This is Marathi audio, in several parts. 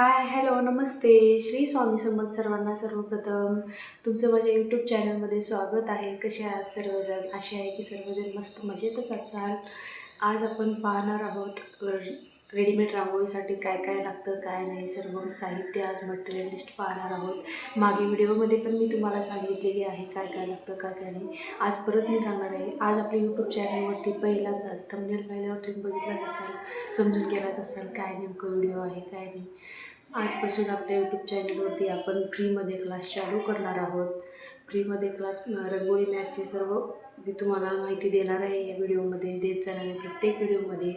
हाय हॅलो नमस्ते. श्री स्वामी समर्थ सर्वांना सर्वप्रथम तुमचं माझ्या यूट्यूब चॅनलमध्ये स्वागत आहे. कसे आहात सर्वजण? असे आहे की सर्वजण मस्त मजेतच असाल. आज आपण पाहणार आहोत रेडीमेड रांगोळीसाठी काय काय लागतं काय नाही सर्व साहित्य आज मटेरियल लिस्ट पाहणार आहोत. मागे व्हिडिओमध्ये पण मी तुम्हाला सांगितलेली आहे काय काय लागतं काय काय नाही. आज परत मी सांगणार आहे. आज आपल्या यूट्यूब चॅनलवरती पहिल्यांदाच थंबनेल पाहिल्यावर तुम्ही बघितलाच असाल समजून गेलाच असाल काय नेमकं व्हिडिओ आहे काय नाही. आजपासून आपल्या यूट्यूब चॅनलवरती आपण फ्रीमध्ये क्लास चालू करणार आहोत. फ्रीमध्ये क्लास रंगोळी मॅटचे सर्व मी तुम्हाला माहिती देणार आहे या व्हिडिओमध्ये देत जाणार आहे प्रत्येक व्हिडिओमध्ये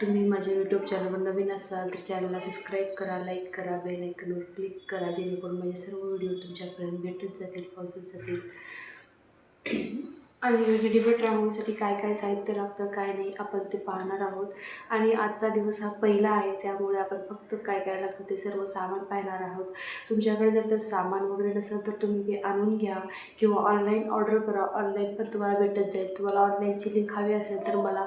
तुम्ही माझ्या यूट्यूब चॅनलवर नवीन असाल तर चॅनलला सबस्क्राईब करा लाईक करा बेल आयकनवर क्लिक करा जेणेकरून माझे सर्व व्हिडिओ तुमच्यापर्यंत भेटत जातील पोहोचत जातील. आणि रेडीमेड रांगोळीसाठी काय काय साहित्य लागतं काय नाही आपण ते पाहणार आहोत. आणि आजचा दिवस हा पहिला आहे त्यामुळे आपण फक्त काय काय लागतं ते सर्व सामान पाहणार आहोत. तुमच्याकडे जर ते सामान वगैरे नसेल तर तुम्ही ते आणून घ्या किंवा ऑनलाईन ऑर्डर करा. ऑनलाईन पण तुम्हाला भेटत जाईल. तुम्हाला ऑनलाईनची लिंक हवी असेल तर मला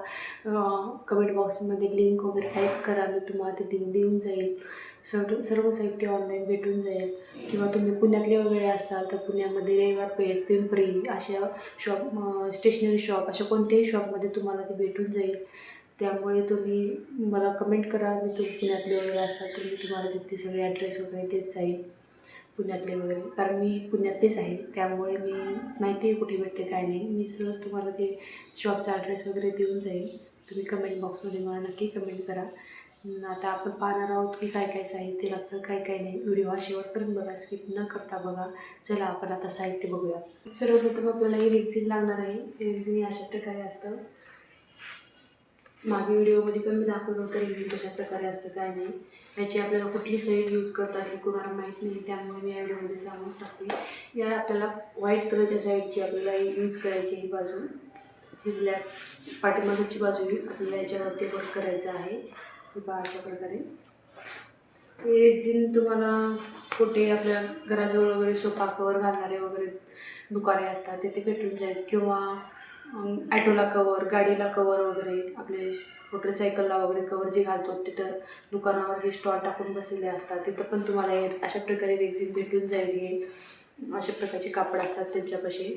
कमेंट बॉक्समध्ये लिंक वगैरे टाईप करा. मी तुम्हाला ती लिंक देऊन जाईल. सर्व सर्व साहित्य ऑनलाईन भेटून जाईल. किंवा तुम्ही पुण्यातले वगैरे असाल तर पुण्यामध्ये रविवार पेठ पिंपरी अशा शॉप स्टेशनरी शॉप अशा कोणत्याही शॉपमध्ये तुम्हाला ते भेटून जाईल. त्यामुळे तुम्ही मला कमेंट करा मी तुम्ही पुण्यातले वगैरे असाल तर मी तुम्हाला तिथे सगळे ॲड्रेस वगैरे देत जाईल. पुण्यातले वगैरे. कारण मी पुण्यातलेच आहे त्यामुळे मी माहिती आहे कुठे भेटते काय नाही. मी सहज तुम्हाला ते शॉपचा ॲड्रेस वगैरे देऊन जाईल. तुम्ही कमेंट बॉक्समध्ये मला नक्की कमेंट करा. आता आपण पाहणार आहोत की काय काय साहित्य लागतं काय काय नाही. व्हिडिओ हा शेवटपर्यंत बघा स्किप न करता बघा. चला आपण आता साहित्य बघूया. सर्वप्रथम आपल्याला हे रेक्झिन लागणार आहे. रेक्झिन हे अशा प्रकारे असतं. मागे व्हिडिओमध्ये पण मी दाखवलं होतं रेक्झिन कशा प्रकारे असतं काय नाही. याची आपल्याला कुठली साईड यूज करतात हे कोणाला माहीत नाही. त्यामुळे मी या व्हिडिओमध्ये सांगून टाकते. या आपल्याला व्हाईट कलरच्या साईडची आपल्याला यूज करायची ही बाजू. ही ब्लॅक पाठीमागची बाजू ही आपल्याला याच्यावरती वर्क करायचं आहे. हे अशा प्रकारे. हे तुम्हाला कुठे आपल्या घराजवळ वगैरे सोफा कवर घालणारे वगैरे दुकाने असतात तिथे भेटून जाईल. किंवा ॲटोला कवर गाडीला कवर वगैरे आपले मोटरसायकलला वगैरे कवर जे घालतो तिथं दुकानावर जे स्टॉल टाकून बसलेले असतात तिथं पण तुम्हाला हे अशा प्रकारे रेक्झिन भेटून जाईल. हे अशा प्रकारचे कापड असतात त्यांच्यापाशी.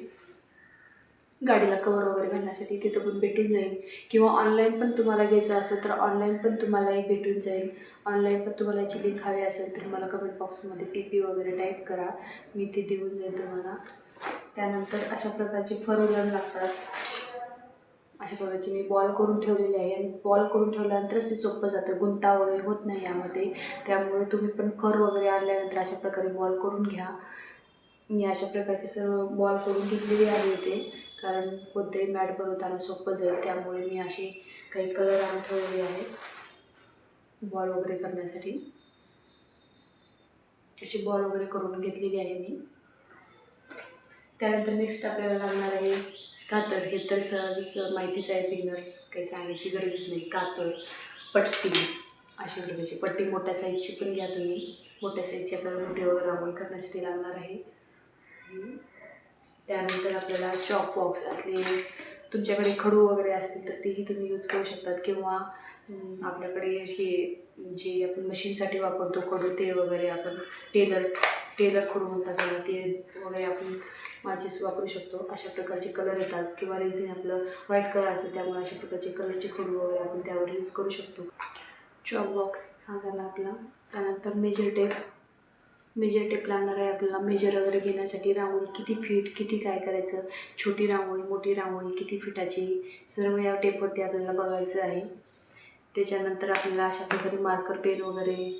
गाडीला कवर वगैरे घालण्यासाठी तिथं पण भेटून जाईल. किंवा ऑनलाईन पण तुम्हाला घ्यायचं असेल तर ऑनलाईन पण तुम्हालाही भेटून जाईल. ऑनलाईन पण तुम्हाला याची लिंक हवी असेल तर मला कमेंट बॉक्समध्ये पी पी वगैरे टाईप करा. मी ते देऊन जाईल तुम्हाला. त्यानंतर अशा प्रकारचे फर उलण लागतात. अशा प्रकारचे मी बॉल करून ठेवलेले आहे. आणि बॉल करून ठेवल्यानंतरच ते सोपं जातं. गुंता वगैरे होत नाही यामध्ये. त्यामुळे तुम्ही पण फर वगैरे आणल्यानंतर अशा प्रकारे बॉल करून घ्या. मी अशा प्रकारचे सर्व बॉल करून घेतलेले आहे इथे. कारण कोणतेही मॅट बनवताना सोपं जाईल त्यामुळे मी असे काही कलर आणून ठेवलेले आहेत. बॉल वगैरे करण्यासाठी. अशी बॉल वगैरे करून घेतलेली आहे मी. त्यानंतर नेक्स्ट आपल्याला लागणार आहे कातर हे तर सहजच माहितीच आहे बिगनर काही सांगायची गरजच नाही. कातर पट्टी अशी प्रकारची. पट्टी मोठ्या साईजची पण घ्या तुम्ही. मोठ्या साईजची आपल्याला मोठी वगैरे रांगोळी करण्यासाठी लागणार आहे. त्यानंतर आपल्याला चॉक बॉक्स असले तुमच्याकडे खडू वगैरे असतील तर तेही तुम्ही यूज करू शकतात. किंवा आपल्याकडे हे जे आपण मशीनसाठी वापरतो खडू ते वगैरे आपण टेलर टेलर खडू म्हणतात त्याला ते वगैरे आपण माचीस वापरू शकतो. अशा प्रकारचे कलर येतात. किंवा रेझिन आपलं व्हाईट कलर असतो त्यामुळे अशा प्रकारचे कलरचे खडू वगैरे आपण त्यावर यूज करू शकतो. चॉक बॉक्स हा झाला आपला. त्यानंतर मेजर टेप मेजर टेप लागणार आहे आपल्याला. मेजर वगैरे घेण्यासाठी रांगोळी किती फीट किती काय करायचं? छोटी रांगोळी मोठी रांगोळी किती फिटाची सर्व या टेपवरती आपल्याला बघायचं आहे. त्याच्यानंतर आपल्याला अशा प्रकारे मार्कर पेन वगैरे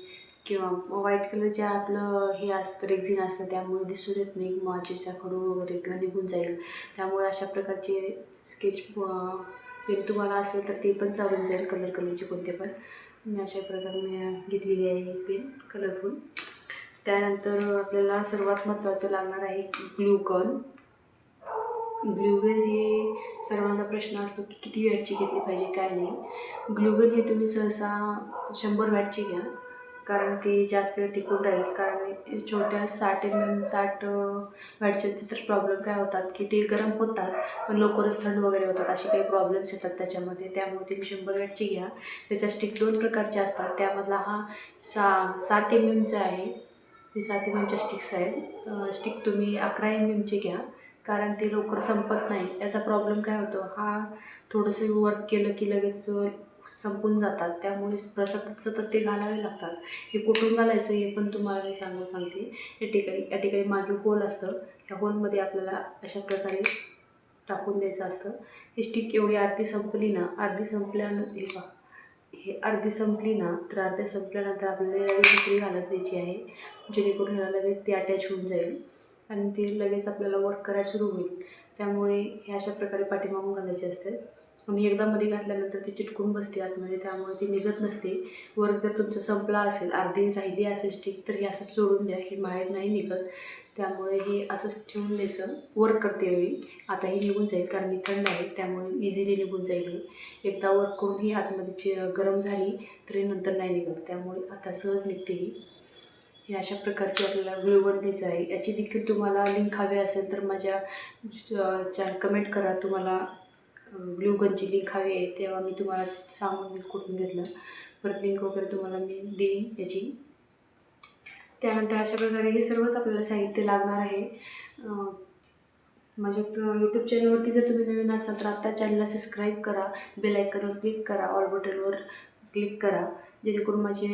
किंवा व्हाईट कलरचे आपलं हे असतं रेक्झिन असतं त्यामुळे दिसून येत नाही. माचीचा खडू वगैरे किंवा निघून जाईल. त्यामुळे अशा प्रकारचे स्केच पेन तुम्हाला असेल तर ते पण चालून जाईल कलर कलरचे कोणते पण. मी अशा प्रकारे मी घेतलेली आहे पेन कलरफुल त्यानंतर आपल्याला सर्वात महत्त्वाचं लागणार आहे ग्लुकन. ग्लुगन हे सर्वांचा प्रश्न असतो की किती वॅटची घेतली पाहिजे काय नाही. ग्लुगन हे तुम्ही सहसा शंभर वॅटची घ्या कारण ती जास्त वेळ टिकून राहील. कारण छोट्या साठ एम एम साठ वॅटचे तर प्रॉब्लेम काय होतात की ते गरम होतात पण लवकरच थंड वगैरे होतात. असे काही प्रॉब्लेम्स येतात त्याच्यामध्ये. त्यामुळे तुम्ही शंभर वॅटची घ्या. त्याच्या स्टिक दोन प्रकारचे असतात. त्यामधला हा सा सात एम एमचा आहे. हे सात एम एमच्या स्टिक्स आहेत स्टिक तुम्ही अकरा एम एमचे घ्या. कारण ते लवकर संपत नाही. याचा प्रॉब्लेम काय होतो? हा थोडंसं वर्क केलं की लगेच संपून जातात. त्यामुळे प्र- सतत सतत ते घालावे लागतात. हे कुठून घालायचं हे पण तुम्हाला मी सांगून सांगते. या ठिकाणी या ठिकाणी मागे होल असतं. त्या होलमध्ये आपल्याला अशा प्रकारे टाकून द्यायचं असतं. ही स्टिक एवढी अर्धी संपली ना अर्धी संपल्यानं हे पहा. हे अर्धी संपली ना तर अर्ध्या संपल्यानंतर आपल्याला लगेच दुसरी घालत द्यायची आहे. जेणेकरून ह्याला लगेच ती अटॅच होऊन जाईल आणि ती लगेच आपल्याला वर्क करायला सुरू होईल. त्यामुळे हे अशा प्रकारे पाठीमागून घालायचे असते. आणि एकदा मध्ये घातल्यानंतर ती चिटकून बसते आतमध्ये त्यामुळे ती निघत नसते. वर्क जर तुमचं संपला असेल अर्धी राहिली असेल स्टिक तर हे असं सोडून द्या हे बाहेर नाही निघत. त्यामुळे हे असंच ठेवून द्यायचं. वर्क करते वेळी आता हे निघून जाईल कारण ही थंड आहे त्यामुळे इझिली निघून जाईल एकदा वर्क करून ही आतमध्ये ची गरम झाली तर हे नंतर नाही निघत. त्यामुळे आता सहज निघते ही. हे अशा प्रकारची आपल्याला ग्लू द्यायचं आहे. याची देखील तुम्हाला लिंक हवी असेल तर माझ्या चॅनल कमेंट करा. तुम्हाला ग्लूगनची लिंक हवी आहे तेव्हा मी तुम्हाला सांगून मी कुठून घेतलं. परत लिंक वगैरे तुम्हाला मी देईन याची. त्यानंतर अशा प्रकारे हे सर्वच आपल्याला साहित्य लागणार आहे. माझ्या यूट्यूब चॅनलवरती जर तुम्ही नवीन असाल तर आत्ता चॅनलला सबस्क्राईब करा बेल आयकनवर क्लिक करा ऑल बटनवर क्लिक करा. जेणेकरून माझे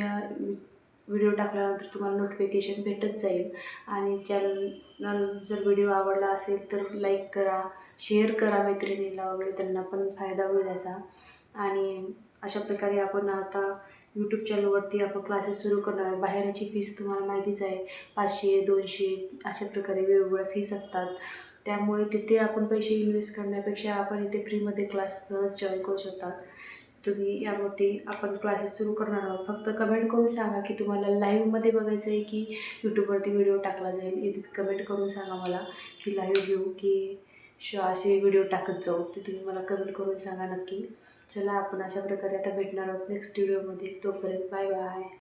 व्हिडिओ टाकल्यानंतर तुम्हाला नोटिफिकेशन भेटत जाईल. आणि चॅनल जर व्हिडिओ आवडला असेल तर लाईक करा शेअर करा मैत्रिणीला वगैरे त्यांना पण फायदा होईल याचा. आणि अशा प्रकारे आपण आता यूट्यूब चॅनलवरती आपण क्लासेस सुरू करणार आहे. बाहेरची फीस तुम्हाला माहितीच आहे. पाचशे दोनशे अशा प्रकारे वेगवेगळ्या फीस असतात. त्यामुळे तिथे आपण पैसे इन्व्हेस्ट करण्यापेक्षा आपण इथे फ्रीमध्ये क्लास सहज जॉईन करू शकतात. तुम्ही यावरती आपण क्लासेस सुरू करणार आहोत. फक्त कमेंट करून सांगा की तुम्हाला लाईव्हमध्ये बघायचं आहे की यूट्यूबवरती व्हिडिओ टाकला जाईल. हे कमेंट करून सांगा मला की लाईव्ह घेऊ की श असे व्हिडिओ टाकत जाऊ. ते तुम्ही मला कमेंट करून सांगा नक्की. चला आपण अशा प्रकारे आता भेटणार आहोत नेक्स्ट व्हिडिओमध्ये तोपर्यंत बाय बाय